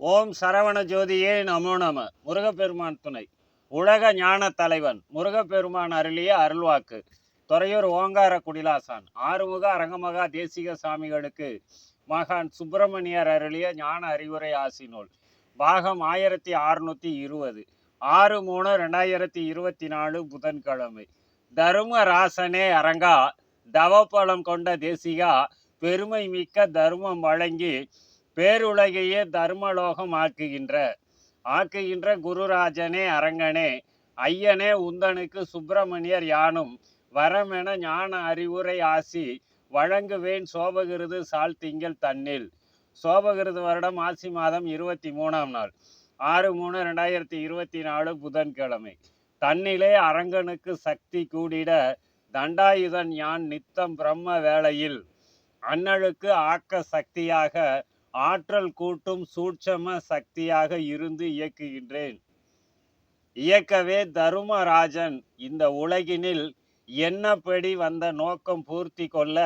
ஓம் சரவண ஜோதியே நமோ நம. முருகப்பெருமான் துணை. உலக ஞான தலைவன் முருகப்பெருமான் அருளிய அருள்வாக்கு. துறையூர் ஓங்கார குடிலாசான் ஆறுமுக அரங்கமகா தேசிக சாமிகளுக்கு மகான் சுப்பிரமணியர் அருளிய ஞான அறிவுரை ஆசி நூல் பாகம் ஆயிரத்தி அறுநூத்தி இருபது. ஆறு மூணு ரெண்டாயிரத்தி இருபத்தி நாலு புதன்கிழமை. தருமராசனே அரங்கா தவப்பலம் கொண்ட தேசிகா பெருமை மிக்க தர்மம் வழங்கி பேருலகையே தர்மலோகம் ஆக்குகின்ற ஆக்குகின்ற குருராஜனே அரங்கனே ஐயனே உந்தனுக்கு சுப்பிரமணியர் யானும் வரமென ஞான அறிவுரை ஆசி வழங்குவேன் சோபகிருது சால் திங்கள் தன்னில். சோபகிருது வருடம் ஆசி மாதம் இருபத்தி மூணாம் நாள் ஆறு மூணு ரெண்டாயிரத்தி இருபத்தி நாலு புதன்கிழமை. தன்னிலே அரங்கனுக்கு சக்தி கூடிட தண்டாயுதன் யான் நித்தம் பிரம்ம வேளையில் அண்ணலுக்கு ஆக்க சக்தியாக ஆற்றல் கூட்டும் சூட்சம சக்தியாக இருந்து இயக்குகின்றேன். இயக்கவே தருமராஜன் இந்த உலகினில் என்னப்படி வந்த நோக்கம் பூர்த்தி கொள்ள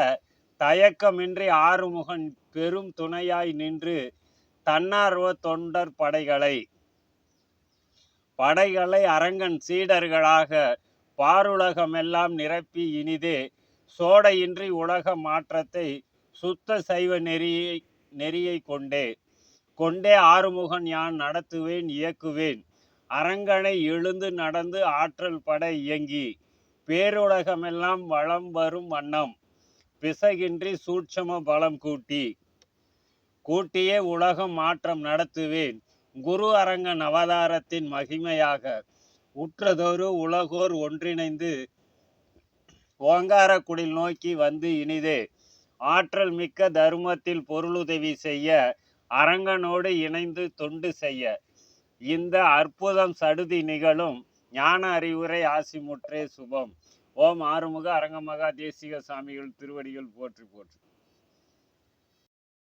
தயக்கமின்றி ஆறுமுகன் பெரும் துணையாய் நின்று தன்னார்வ தொண்டர் படைகளை படைகளை அரங்கன் சீடர்களாக பாருலகமெல்லாம் நிரப்பி இனிதே சோடையின்றி உலக மாற்றத்தை சுத்த சைவ நெறியை நெறியை கொண்டே. கொண்டே ஆறுமுகன் யான் நடத்துவேன் இயக்குவேன். அரங்கனை எழுந்து நடந்து ஆற்றல் பட இயங்கி. பேருலகமெல்லாம் வளம் வரும் வண்ணம். பிசகின்றி சூட்சம பலம் கூட்டி. கூட்டியே உலகம் மாற்றம் நடத்துவேன். குரு அரங்கன் அவதாரத்தின் மகிமையாக. உற்றதொரு உலகோர் ஒன்றிணைந்து. ஓங்காரக்குடில் நோக்கி வந்து இனிதே. ஆற்றல் மிக்க தர்மத்தில் பொருளுதவி செய்ய அரங்கனோடு இணைந்து தொண்டு செய்ய. இந்த அற்புதம் சடுதி நிகழும். ஞான அறிவுரை ஆசிமுற்றே சுபம். ஓம் ஆறுமுக அரங்கமகா தேசிக சாமிகள் திருவடிகள் போற்றி போற்றி.